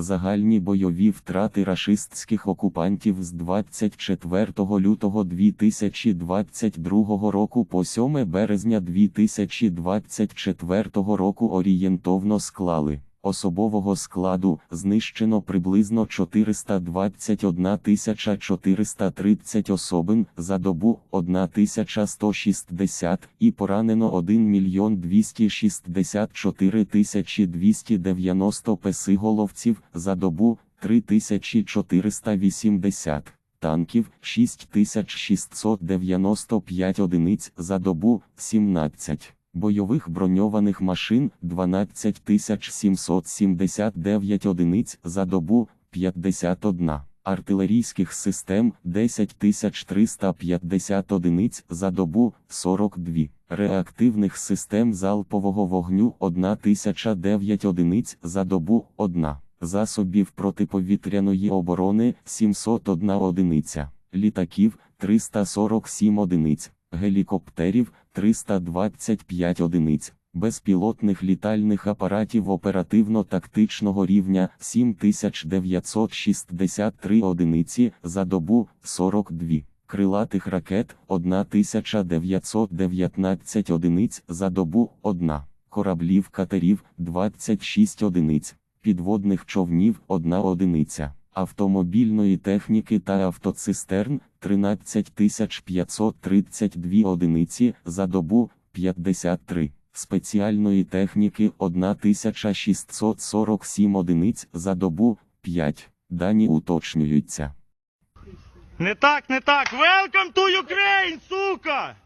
Загальні бойові втрати рашистських окупантів з 24 лютого 2022 року по 7 березня 2024 року орієнтовно склали. Особового складу знищено приблизно 421 430 особин за добу 1160 і поранено 1 мільйон 264 290 песиголовців за добу 3480 танків 6695 одиниць за добу 17 бойових броньованих машин 12779 одиниць за добу 51, артилерійських систем 10350 одиниць за добу 42, реактивних систем залпового вогню 1009 одиниць за добу 1, засобів протиповітряної оборони 701 одиниця, літаків 347 одиниць, гелікоптерів 325 одиниць, безпілотних літальних апаратів оперативно-тактичного рівня 7963 одиниці за добу 42, крилатих ракет 1919 одиниць за добу 1, кораблів катерів 26 одиниць, підводних човнів 1 одиниця. Автомобільної техніки та автоцистерн 13532 одиниці за добу 53, спеціальної техніки 1647 одиниць за добу 5. Дані уточнюються. Не так, не так. Welcome to Ukraine, сука!